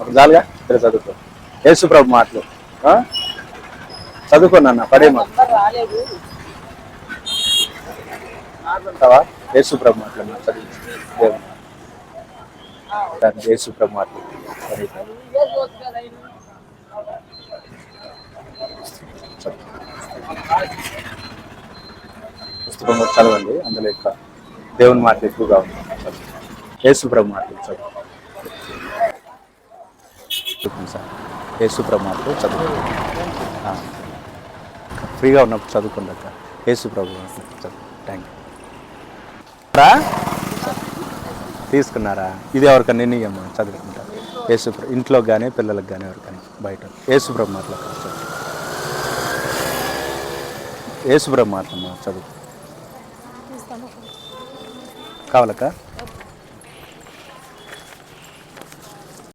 ఒక జాలుగా ఇక్కడ చదువుకో యేసుప్రభు మాటలు? చదువుకోనన్న పడే మాట. యేసుప్రభు మాటలు చదివి. యేసుప్రభు మాటలు. పుస్తకం చదవండి అందులో ఎక్కువ దేవుని మాట ఎక్కువగా ఉంది చదువు. యేసుప్రభు మాటలు చదువు. సార్. యేసుప్రభు మాటలు చదువు. ఫ్రీగా ఉన్నప్పుడు చదువుకోండి అక్క. మాటలు చదువు థ్యాంక్ యూ రా? తీసుకున్నారా? ఇది ఎవరికన్నా నిర్ణయమ్మా చదువుకుంటా యేసుప్రభు ఇంట్లో కానీ పిల్లలకు కానీ ఎవరికైనా బయట. యేసుప్రభు మాటలు చదువు యేసుప్రభు మాటలు చదువు కావాలక్క?